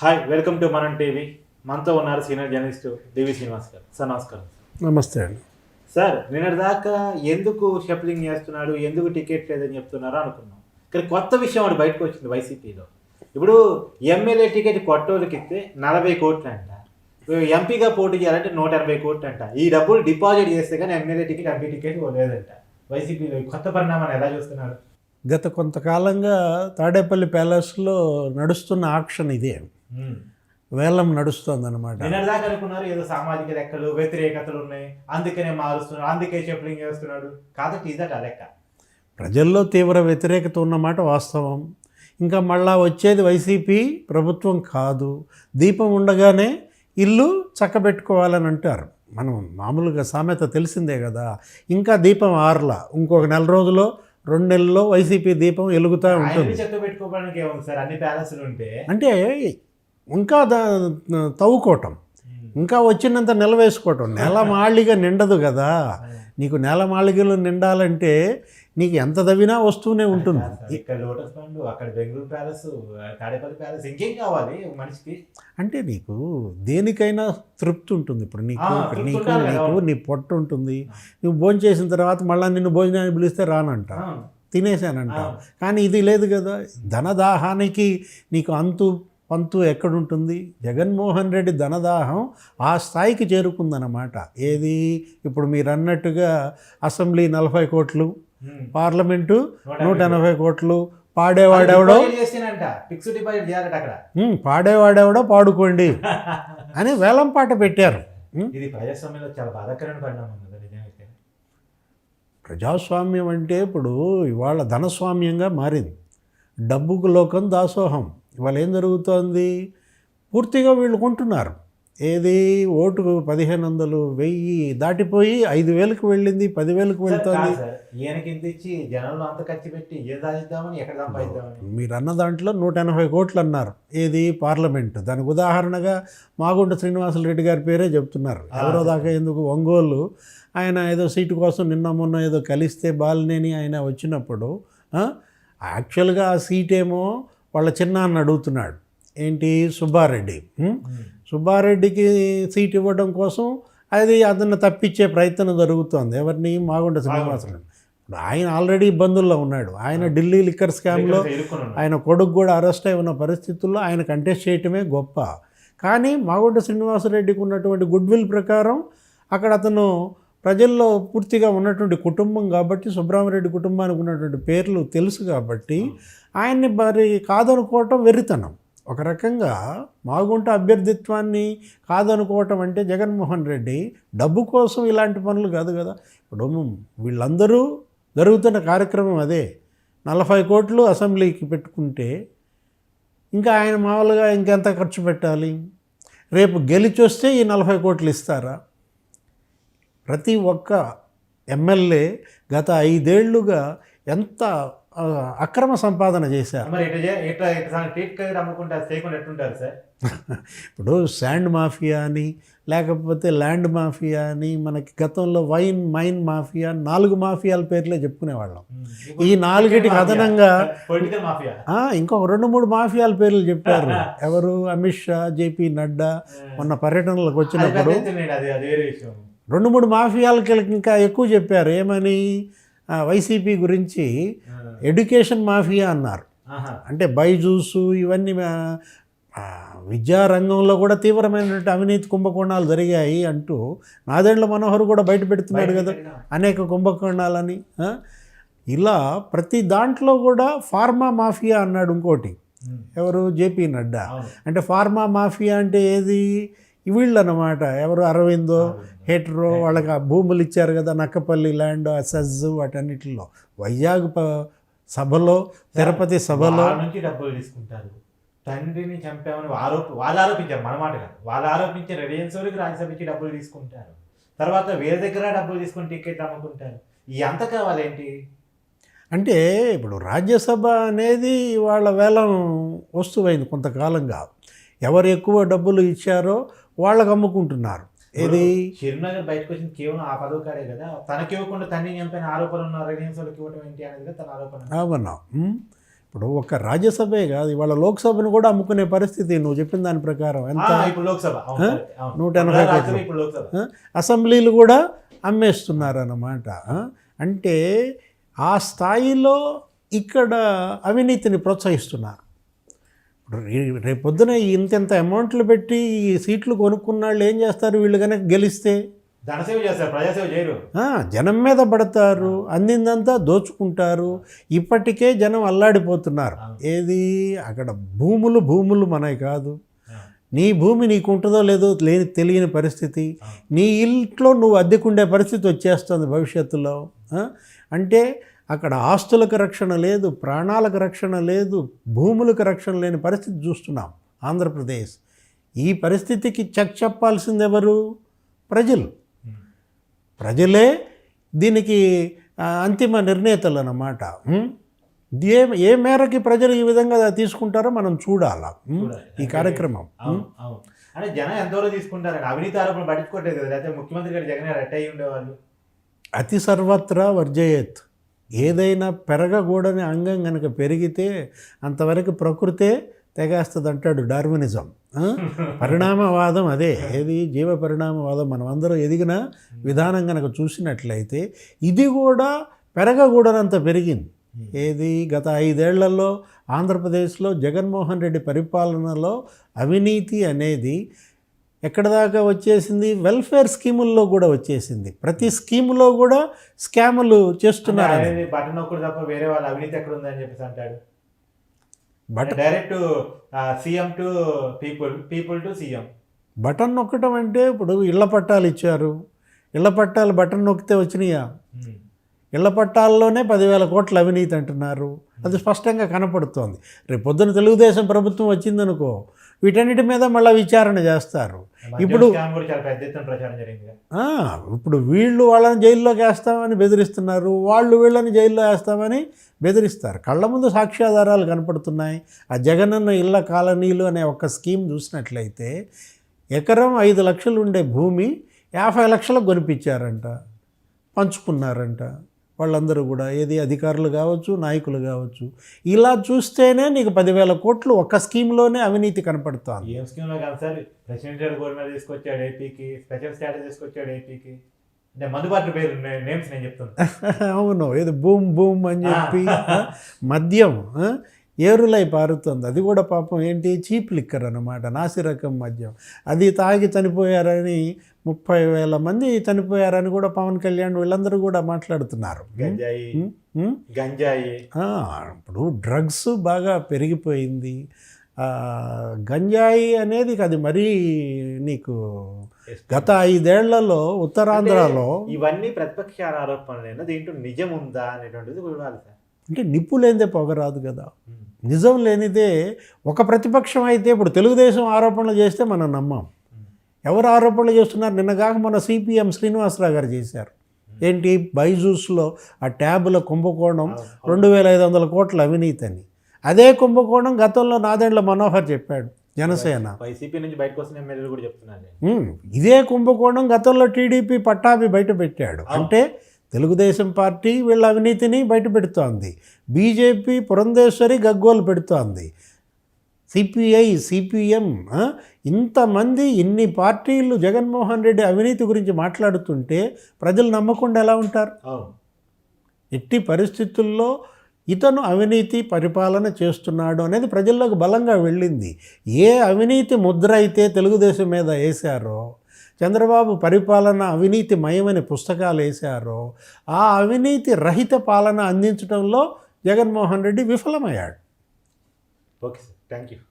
Hi welcome to Manam TV మనతో ఉన్నారు senior journalist డివి శ్రీనివాస్ గారు. సార్ నమస్కారం. నమస్తే అండి. సార్ నిన్నటి దాకా ఎందుకు షఫలింగ్ చేస్తున్నాడు? ఎందుకు టికెట్ లేదని చెప్తున్నారో అనుకున్నాం. కానీ కొత్త విషయం ఒకటి బయటకు వచ్చింది వైసీపీలో. ఇప్పుడు ఎమ్మెల్యే టికెట్ కొట్టోళ్ళకి ఇస్తే నలభై కోట్లు అంట ఎంపీగా పోటీ చేయాలంటే నూట ఎనభై కోట్లు అంట ఈ డబ్బులు డిపాజిట్ చేస్తే కానీ ఎమ్మెల్యే టికెట్ ఎంపీ టికెట్ లేదంట వైసీపీలో కొత్త పరిణామాన్ని ఎలా చూస్తున్నారు? గత కొంతకాలంగా తాడేపల్లి ప్యాలెస్లో నడుస్తున్న ఆక్షన్ ఇదే వేలం నడుస్తోందన్నమాట. అనుకున్నారు ఏదో సామాజిక లెక్కలు వ్యతిరేకతలు ఉన్నాయి. అందుకనే మారుస్తున్నాడు అందుకే షఫలింగ్ చేస్తున్నాడు. కాబట్టి ఇదట లెక్క. ప్రజల్లో తీవ్ర వ్యతిరేకత ఉన్నమాట వాస్తవం. ఇంకా మళ్ళా వచ్చేది వైసీపీ ప్రభుత్వం కాదు. దీపం ఉండగానే ఇల్లు చక్కబెట్టుకోవాలని అంటారు. మనం మామూలుగా సామెత తెలిసిందే కదా. ఇంకా దీపం ఆర్లా. ఇంకొక నెల రోజులో రెండు నెలల్లో వైసీపీ దీపం వెలుగుతూ ఉంటుంది. ఉంటే. అంటే ఇంకా దా తవ్వుకోవటం. ఇంకా వచ్చినంత నిలవేసుకోవటం. నెల మాళిగా నిండదు కదా. నీకు నెల మాళిగలు నిండాలంటే నీకు ఎంత తవ్వినా వస్తూనే ఉంటుంది. ఇక్కడ లోటస్ పండు అక్కడ బెంగళూరు ప్యాలెస్ తాడేపల్లి ప్యాలెస్ ఇంకేం కావాలి మనిషికి? అంటే నీకు దేనికైనా తృప్తి ఉంటుంది. ఇప్పుడు నీకు నీకు. నీకు నీ పొట్ట ఉంటుంది. నువ్వు భోజనం చేసిన తర్వాత మళ్ళీ నిన్ను భోజనానికి పిలిస్తే రానంట. ఆ. కానీ ఇది లేదు కదా. ధనదాహానికి నీకు అంతు పంతు ఎక్కడుంటుంది? జగన్మోహన్ రెడ్డి ధనదాహం ఆ స్థాయికి చేరుకుందన్నమాట. ఏది? ఇప్పుడు మీరు అన్నట్టుగా అసెంబ్లీ నలభై కోట్లు. పార్లమెంటు నూట ఎనభై కోట్లు. పాడేవాడెవడో? పాడేవాడెవడో పాడుకోండి అని వేలం పాట పెట్టారు. ఉమ్, ఇది ప్రజాస్వామ్యంలో చాలా బాధాకరమైన పరిణామం కదా నిజమైతే ప్రజాస్వామ్యం అంటే ఇప్పుడు ఇవాళ ధనస్వామ్యంగా మారింది. డబ్బుకు లోకం దాసోహం. ఇవాళ ఏం జరుగుతోంది? పూర్తిగా వీళ్ళు కొంటున్నారు. ఏది? ఓటుకు పదిహేను వందలు వెయ్యి దాటిపోయి ఐదు వేలకు వెళ్ళింది పదివేలకు వెళ్తోంది. మీరు అన్న దాంట్లో నూట ఎనభై కోట్లు అన్నారు. ఏది? పార్లమెంట్. దానికి ఉదాహరణగా మాగుంట శ్రీనివాసరెడ్డి గారి పేరే చెప్తున్నారు. ఎవరో దాకా ఎందుకు ఒంగోలు? ఆయన ఏదో సీటు కోసం నిన్న మొన్న ఏదో కలిస్తే బాలినేని ఆయన వచ్చినప్పుడు యాక్చువల్గా ఆ సీట్ ఏమో వాళ్ళ చిన్నాన్న అడుగుతున్నాడు ఏంటి సుబ్బారెడ్డి? సుబ్బారెడ్డికి సీట్ ఇవ్వడం కోసం అది అతన్ని తప్పించే ప్రయత్నం జరుగుతోంది. ఎవరిని? మాగుంట శ్రీనివాసరెడ్డి ఇప్పుడు ఆయన ఆల్రెడీ ఇబ్బందుల్లో ఉన్నాడు. ఆయన ఢిల్లీ లిక్కర్ స్కామ్లో. ఆయన కొడుకు కూడా అరెస్ట్ అయి ఉన్న పరిస్థితుల్లో ఆయన కంటెస్ట్ చేయటమే గొప్ప. కానీ మాగుంట శ్రీనివాసరెడ్డికి ఉన్నటువంటి గుడ్ విల్ ప్రకారం అక్కడ అతను ప్రజల్లో పూర్తిగా ఉన్నటువంటి కుటుంబం కాబట్టి సుబ్రహ్మరెడ్డి కుటుంబానికి ఉన్నటువంటి పేర్లు తెలుసు కాబట్టి ఆయన్ని మరి కాదనుకోవటం వెర్రితనం. ఒక రకంగా మాగుంట అభ్యర్థిత్వాన్ని కాదనుకోవటం అంటే జగన్మోహన్ రెడ్డి డబ్బు కోసం ఇలాంటి పనులు కాదు కదా. ఇప్పుడు వీళ్ళందరూ జరుగుతున్న కార్యక్రమం అదే. నలభై కోట్లు అసెంబ్లీకి పెట్టుకుంటే ఇంకా ఆయన మామూలుగా ఇంకెంత ఖర్చు పెట్టాలి? రేపు గెలిచి వస్తే ఈ నలభై కోట్లు ఇస్తారా? ప్రతి ఒక్క ఎమ్మెల్యే గత ఐదేళ్ళుగా ఎంత అక్రమ సంపాదన చేశారు. ఇప్పుడు శాండ్ మాఫియా అని లేకపోతే ల్యాండ్ మాఫియా అని మనకి గతంలో వైన్ మైన్ మాఫియా నాలుగు మాఫియాల పేర్లే చెప్పుకునేవాళ్ళం. ఈ నాలుగిటికి అదనంగా ఇంకొక రెండు మూడు మాఫియాల పేర్లు చెప్పారు. ఎవరు? అమిత్ షా జేపీ నడ్డా మొన్న పర్యటనలకు వచ్చినప్పుడు రెండు మూడు మాఫియాలకి ఇంకా ఎక్కువ చెప్పారు. ఏమని? వైసీపీ గురించి ఎడ్యుకేషన్ మాఫియా అన్నారు. అంటే బైజూస్ ఇవన్నీ విద్యారంగంలో కూడా తీవ్రమైనటువంటి అవినీతి కుంభకోణాలు జరిగాయి అంటూ నాదెండ్ల మనోహర్ కూడా బయట పెడుతున్నాడు కదా. అనేక కుంభకోణాలని? ఇలా ప్రతి దాంట్లో కూడా ఫార్మా మాఫియా అన్నాడు ఇంకోటి. ఎవరు? జేపీ నడ్డా. అంటే ఫార్మా మాఫియా అంటే ఏది? వీళ్ళు అన్నమాట ఎవరు అరవిందో హెట్రో వాళ్ళకి ఆ భూములు ఇచ్చారు కదా నక్కపల్లి ల్యాండ్ సెజ్ వాటన్నిటిలో. వైజాగ్ సభలో తిరుపతి సభలో. నుంచి డబ్బులు తీసుకుంటారు. తండ్రిని చంపామని ఆరోప వాళ్ళు ఆరోపించారు మన మాట కాదు. వాళ్ళు ఆరోపించే రిలయన్స్ వాళ్ళకి రాజ్యసభ ఇచ్చి డబ్బులు తీసుకుంటారు. తర్వాత వేరే దగ్గర డబ్బులు తీసుకుని టికెట్ అమ్ముకుంటారు. ఈ అంత కావాలేంటి? అంటే ఇప్పుడు రాజ్యసభ అనేది వాళ్ళ వేలం వస్తువైంది కొంతకాలంగా. ఎవరు ఎక్కువ డబ్బులు ఇచ్చారో వాళ్ళకు అమ్ముకుంటున్నారు. ఏది? షిర్నగర్ బయటకు వచ్చింది కేవలం ఆ పదవి కాడే కదా. తనకి ఇవ్వకుండా తండ్రిని చంపిన ఆరోపణలు ఉన్న వాళ్ళకి ఇవ్వడం ఏంటి అనేది తన ఆరోపణ. అవునా. ఇప్పుడు ఒక రాజ్యసభే కాదు ఇవాళ లోక్సభను కూడా అమ్ముకునే పరిస్థితి నువ్వు చెప్పిన దాని ప్రకారం. ఎంత? లోక్సభ. నూట ఎనభై కోట్లు. అసెంబ్లీలు కూడా అమ్మేస్తున్నారన్నమాట. ఆ? అంటే ఆ స్థాయిలో ఇక్కడ అవినీతిని ప్రోత్సహిస్తున్నారు. రేపొద్దున ఇంతెంత అమౌంట్లు పెట్టి ఈ సీట్లు కొనుక్కున్న వాళ్ళు ఏం చేస్తారు? వీళ్ళు కనుక గెలిస్తే? ధనసేవ చేస్తారు ప్రజాసేవ చేయరు. జనం మీద పడతారు అందిందంతా దోచుకుంటారు. ఇప్పటికే జనం అల్లాడిపోతున్నారు. ఏది? అక్కడ భూములు భూములు మనవి కాదు. నీ భూమి నీకు ఉంటుందో లేదో లేని తెలియని పరిస్థితి. నీ ఇంట్లో నువ్వు అద్దెకుండే పరిస్థితి వచ్చేస్తుంది భవిష్యత్తులో? అంటే అక్కడ ఆస్తులకు రక్షణ లేదు ప్రాణాలకు రక్షణ లేదు భూములకు రక్షణ లేని పరిస్థితి చూస్తున్నాం ఆంధ్రప్రదేశ్. ఈ పరిస్థితికి చెక్ చెప్పాల్సింది ఎవరు? ప్రజలు. ప్రజలే దీనికి అంతిమ నిర్ణేతలు అన్నమాట? ఏ ఏ మేరకి ప్రజలు ఈ విధంగా తీసుకుంటారో మనం చూడాలా? ఈ కార్యక్రమం. అంటే జనం ఎంతవరకు తీసుకుంటారని అవినీతి ఆరోపణ పట్టించుకోవట్లేదు కదా. ముఖ్యమంత్రి గారు జగన్ అట్టయి ఉండేవాళ్ళు. అతి సర్వత్రా వర్జయేత్. ఏదైనా పెరగకూడని అంగం కనుక పెరిగితే అంతవరకు ప్రకృతే తెగేస్తుంది అంటాడు డార్వినిజం పరిణామవాదం అదే. ఏది జీవ పరిణామవాదం మనం అందరం ఎదిగిన విధానం కనుక చూసినట్లయితే ఇది కూడా పెరగకూడనంత పెరిగింది. ఏది గత ఐదేళ్ళలో ఆంధ్రప్రదేశ్లో జగన్మోహన్ రెడ్డి పరిపాలనలో అవినీతి అనేది ఎక్కడ దాకా వచ్చేసింది? వెల్ఫేర్ స్కీముల్లో కూడా వచ్చేసింది. ప్రతి స్కీములో కూడా స్కాములు చేస్తున్నారు బటన్ తప్ప వేరే వాళ్ళ అవినీతి ఎక్కడ ఉందని చెప్పేసి అంటాడు. But direct CM to people people to CM. Button నొక్కటం అంటే ఇప్పుడు ఇళ్ళ పట్టాలు ఇచ్చారు. ఇళ్ళ పట్టాలు బటన్ నొక్కితే వచ్చినాయా? ఇళ్ళ పట్టాల్లోనే పదివేల కోట్ల అవినీతి అంటున్నారు. అది స్పష్టంగా కనపడుతోంది. రేపు పొద్దున తెలుగుదేశం ప్రభుత్వం వచ్చిందనుకో వీటన్నిటి మీద మళ్ళీ విచారణ చేస్తారు. ఇప్పుడు ఇప్పుడు వీళ్ళు వాళ్ళని జైల్లోకి వేస్తామని బెదిరిస్తున్నారు. వాళ్ళు వీళ్ళని జైల్లో వేస్తామని బెదిరిస్తారు. కళ్ళ ముందు సాక్ష్యాధారాలు కనపడుతున్నాయి. ఆ జగనన్న ఇళ్ళ కాలనీలు అనే ఒక స్కీమ్ చూసినట్లయితే ఎకరం ఐదు లక్షలు ఉండే భూమి యాభై లక్షలకు కొనిపించారంట పంచుకున్నారంట. వాళ్ళందరూ కూడా ఏది అధికారులు కావచ్చు నాయకులు కావచ్చు. ఇలా చూస్తేనే నీకు పదివేల కోట్లు ఒక్క స్కీమ్లోనే అవినీతి కనపడుతోంది. ఏం స్కీమ్లో కాదు. సార్ ప్రెసిడెంట్ గవర్నమెంట్ తీసుకొచ్చాడు ఏపీకి స్పెషల్ స్టాటస్ తీసుకొచ్చాడు ఏపీకి. అంటే మందుబాటు పేరు నేమ్స్ నేను చెప్తాను అవును ఏదో బూమ్ బూమ్ అని చెప్పి మద్యం ఏరులై పారుతుంది. అది కూడా పాపం ఏంటి? చీప్ లిక్కర్ అనమాట నాసి రకం మద్యం. అది తాగి చనిపోయారని ముప్పై వేల మంది చనిపోయారని కూడా పవన్ కళ్యాణ్ వీళ్ళందరూ కూడా మాట్లాడుతున్నారు. గంజాయి. ఇప్పుడు డ్రగ్స్ బాగా పెరిగిపోయింది. గంజాయి అనేది అది మరీ నీకు గత ఐదేళ్ళలో ఉత్తరాంధ్రలో ఇవన్నీ ప్రతిపక్ష ఆరోపణలైనా? దీంట్లో నిజం ఉందా అనేటువంటిది అంటే నిప్పు లేనిదే పొగ రాదు కదా. నిజం లేనిదే ఒక ప్రతిపక్షం అయితే ఇప్పుడు తెలుగుదేశం ఆరోపణలు చేస్తే మనం నమ్మాం. ఎవరు ఆరోపణలు చేస్తున్నారు? నిన్నగాక మన సిపిఎం శ్రీనివాసరావు గారు చేశారు. ఏంటి? బైజూస్లో ఆ ట్యాబుల కుంభకోణం రెండు వేల ఐదు వందల కోట్ల అవినీతి అని అదే కుంభకోణం గతంలో నాదెండ్ల మనోహర్ చెప్పాడు జనసేన. ఇదే కుంభకోణం గతంలో టీడీపీ పట్టాభి బయట పెట్టాడు అంటే తెలుగుదేశం పార్టీ వీళ్ళ అవినీతిని బయట పెడుతోంది బీజేపీ పురంధేశ్వరి గగ్గోలు పెడుతోంది. సిపిఐ సిపిఎం ఇంతమంది ఇన్ని పార్టీలు జగన్మోహన్ రెడ్డి అవినీతి గురించి మాట్లాడుతుంటే ప్రజలు నమ్మకుండా ఎలా ఉంటారు? ఎట్టి పరిస్థితుల్లో ఇతను అవినీతి పరిపాలన చేస్తున్నాడు అనేది ప్రజల్లోకి బలంగా వెళ్ళింది. ఏ అవినీతి ముద్ర అయితే తెలుగుదేశం మీద వేశారో చంద్రబాబు పరిపాలన అవినీతి మయమని పుస్తకాలు వేశారో ఆ అవినీతి రహిత పాలన అందించడంలో Jaganmohan Reddy విఫలమయ్యాడు. Okay Thank you.